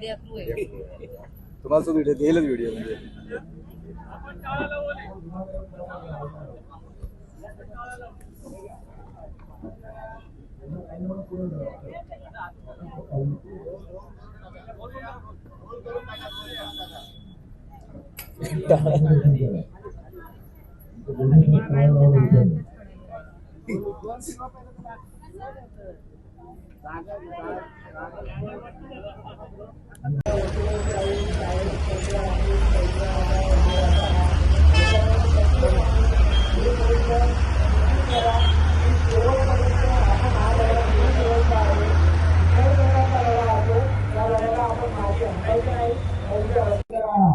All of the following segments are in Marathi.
मीडिया थ्रू आहे तुम्हाला तो व्हिडिओ देईलच व्हिडिओ म्हणजे.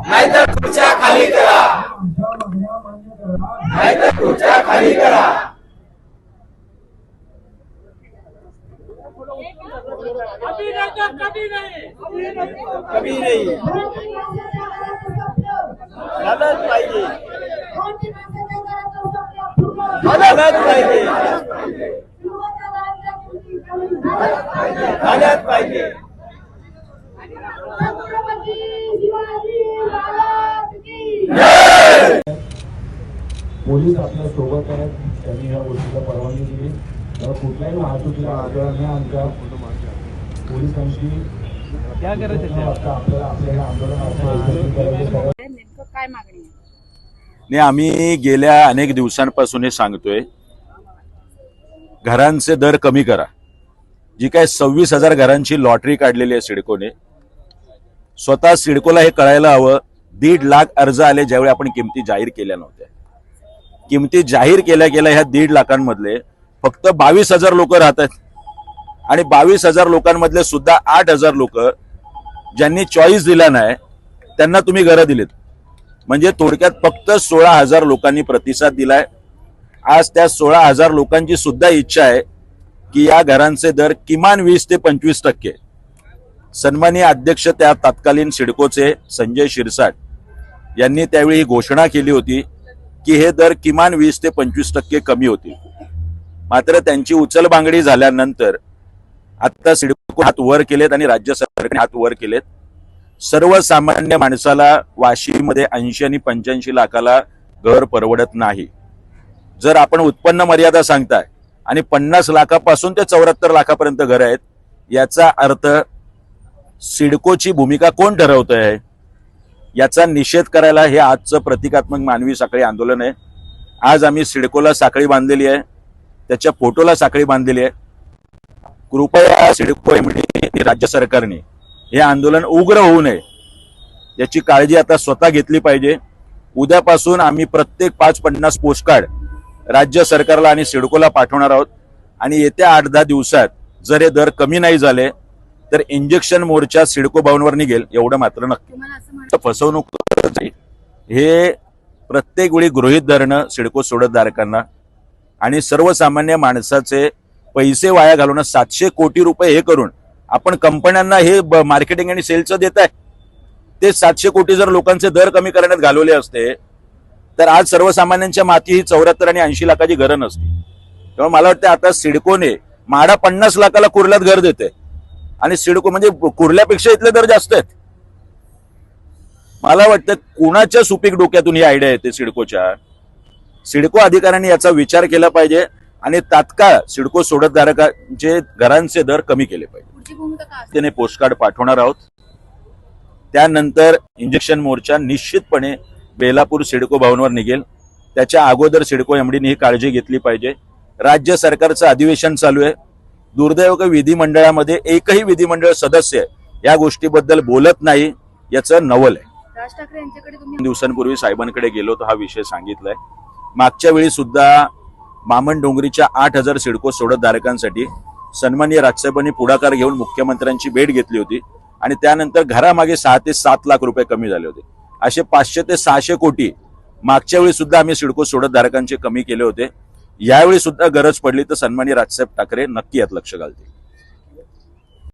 नाहीतर खुर्च्या खाली करा. नाहीतर खुर्च्या खाली करा. कभी नहीं तो कभी नहीं कभी नाही झालंच पाहिजे झालंच पाहिजे झालंच पाहिजे पोलीस आपल्यासोबत आहेत. त्यांनी या गोष्टीला परवानगी दिली. तर कुठल्याही वाहतुकीला आंदोलनाने आमच्या काय मागणी नाही आम्ही गेल्या अनेक दिवसांपासून हे सांगतोय घरांचे दर कमी करा. जी काय सव्वीस हजार घरांची लॉटरी काढलेली आहे सिडकोने स्वतः सिडकोला हे कळायला हवं. दीड लाख अर्ज आले ज्यावेळी आपण किमती जाहीर केल्या नव्हत्या. किमती जाहीर केल्या गेल्या ह्या दीड लाखांमधले फक्त बावीस हजार लोक राहतात. आणि बावीस हजार लोकांमधले सुद्धा आठ हजार लोक ज्यांनी चॉईस दिला नाही त्यांना तुम्ही घरं दिलीत. म्हणजे थोडक्यात फक्त सोळा हजार लोकांनी प्रतिसाद दिलाय. आज त्या सोळा हजार लोकांची सुद्धा इच्छा आहे की या घरांचे दर किमान वीस ते पंचवीस टक्के. सन्मानीय अध्यक्ष त्या तत्कालीन सिडकोचे संजय शिरसाट यांनी त्यावेळी ही घोषणा केली होती की हे दर किमान वीस ते पंचवीस टक्के कमी होतील. मात्र त्यांची उचलबांगडी झाल्यानंतर आता सिडको हात वर केलेत आणि राज्य सरकारने हात वर केलेत. सर्वसामान्य माणसाला वाशीमध्ये ऐंशी आणि पंच्याऐंशी लाखाला घर परवडत नाही. जर आपण उत्पन्न मर्यादा सांगताय आणि पन्नास लाखापासून ते चौऱ्याहत्तर लाखापर्यंत घर आहेत याचा अर्थ सिडकोची भूमिका कोण ठरवत आहे याचा निषेध करायला हे आजचं प्रतिकात्मक मानवी साखळी आंदोलन आहे. आज आम्ही सिडकोला साखळी बांधलेली आहे. त्याच्या फोटोला साखळी बांधलेली आहे. कृपया सिडको आणि राज्य सरकारने हे आंदोलन उग्र होऊ नये. याची काळजी आता स्वतः घेतली पाहिजे. उद्यापासून आम्ही प्रत्येक पाच पन्नास पोस्टकार्ड राज्य सरकारला आणि सिडकोला पाठवणार आहोत. आणि येत्या आठ दहा दिवसात जर हे दर कमी नाही झाले तर इंजेक्शन मोर्चा सिडको भवनवर निघेल एवढं मात्र नक्की. फसवणूक. हे प्रत्येक वेळी गृहित धरणं सिडको सोडतधारकांना आणि सर्वसामान्य माणसाचे पैसे वाया घालून सातशे कोटी रुपये हे करून आपण कंपन्यांना हे मार्केटिंग आणि सेलचं देत आहे ते सातशे कोटी जर लोकांचे दर कमी करण्यात घालवले असते तर आज सर्वसामान्यांच्या माती ही चौऱ्याहत्तर आणि ऐंशी लाखाची घरं नसती. तेव्हा मला वाटतं आता सिडकोने माडा पन्नास लाखाला कुर्ल्यात घर देते आणि सिडको म्हणजे कुर्ल्यापेक्षा इथले दर जास्त आहेत. मला वाटतं कुणाच्या सुपीक डोक्यातून ही आयडिया येते सिडकोच्या? सिडको अधिकाऱ्यांनी याचा विचार केला पाहिजे. आणि तात्काळ सिडको सोडतधारकांचे घरांचे दर कमी केले पाहिजे. त्याने पोस्टकार्ड पाठवणार आहोत. त्यानंतर इंजेक्शन मोर्चा निश्चितपणे बेलापूर सिडको भवनवर निघेल. त्याच्या अगोदर सिडको एमडीने ही काळजी घेतली पाहिजे. राज्य सरकारचं अधिवेशन चालू आहे. दुर्दैव का विधिमंडळामध्ये एकही विधिमंडळ सदस्य या गोष्टीबद्दल बोलत नाही याचं नवल आहे. राज ठाकरे यांच्याकडे तुम्ही दोन दिवसांपूर्वी साहेबांकडे गेलो होतो हा विषय सांगितलाय. मागच्या वेळी सुद्धा मामन डोंगरीच्या आठ हजार सिडको सोडतधारकांसाठी सन्मान्य राजसाहेबांनी पुढाकार घेऊन मुख्यमंत्र्यांची भेट घेतली होती आणि त्यानंतर घरामागे सहा ते सात लाख रुपये कमी झाले होते. असे पाचशे ते सहाशे कोटी मागच्या वेळी सुद्धा आम्ही सिडको सोडतधारकांचे कमी केले होते. यावेळी सुद्धा गरज पडली तर सन्मान्य राजसाहेब ठाकरे नक्की यात लक्ष घालतील.